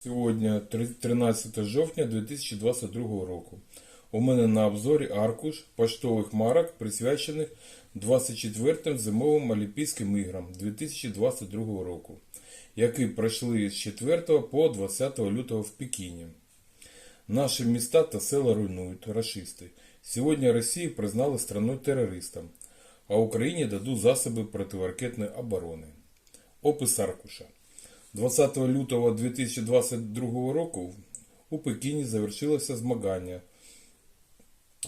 Сьогодні 13 жовтня 2022 року. У мене на обзорі аркуш поштових марок, присвячених 24-м зимовим Олімпійським іграм 2022 року, які пройшли з 4 по 20 лютого в Пекіні. Наші міста та села руйнують рашисти. Сьогодні Росію признали страною терористом, а Україні дадуть засоби противоракетної оборони. Опис аркуша. 20 лютого 2022 року у Пекіні завершилося змагання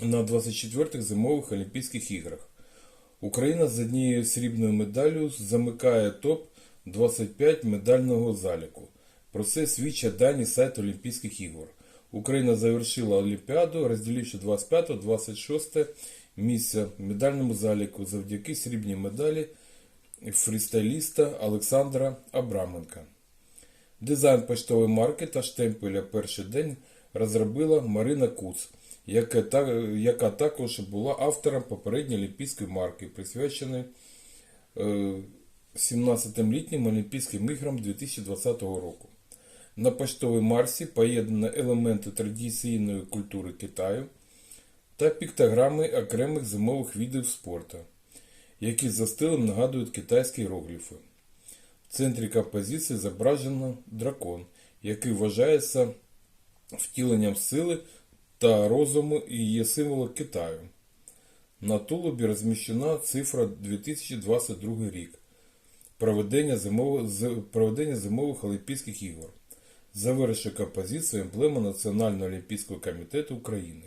на 24-х зимових Олімпійських іграх. Україна з однією срібною медаллю замикає топ-25 медального заліку. Про це свідчать дані сайт Олімпійських ігор. Україна завершила Олімпіаду, розділивши 25-26 місце в медальному заліку завдяки срібній медалі фрістайліста Олександра Абраменка. Дизайн поштової марки та штемпеля перший день розробила Марина Куц, яка, яка також була автором попередньої олімпійської марки, присвяченої е, 17-літнім Олімпійським іграм 2020 року. На поштовій марці поєднано елементи традиційної культури Китаю та піктограми окремих зимових видів спорту, які за стилем нагадують китайські іерогліфи. В центрі композиції зображено дракон, який вважається втіленням сили та розуму і є символом Китаю. На тулубі розміщена цифра 2022 рік проведення зимових, проведення зимових Олімпійських ігор. Завершує композицію емблема Національного олімпійського комітету України.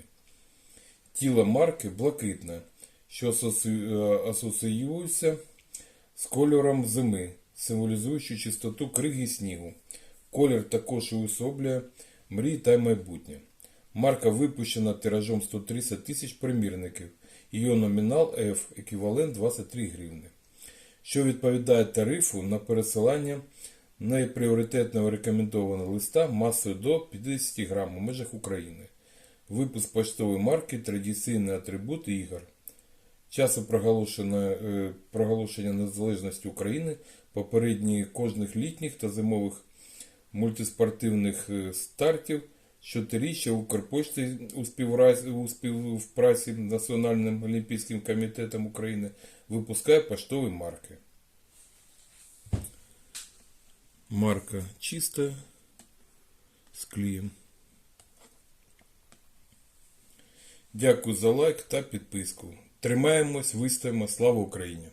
Тіло марки блакитне, що е, асоціюється з кольором зими, символізуючи чистоту криги снігу. Колір також уособлює мрії та майбутнє. Марка випущена тиражом 130 тисяч примірників. Її номінал F еквівалент 23 гривни, що відповідає тарифу на пересилання найпріоритетного рекомендованого листа масою до 50 грам у межах України. Випуск поштової марки традиційний атрибут ігор. Часу проголошення, е, проголошення незалежності України, попередні кожних літніх та зимових мультиспортивних е, стартів, щотиріччя Укрпошти у, співпраці з Національним олімпійським комітетом України випускає поштові марки. Марка чиста з клеєм. Дякую за лайк та підписку. Тримаємось, вистоїмо. Слава Україні!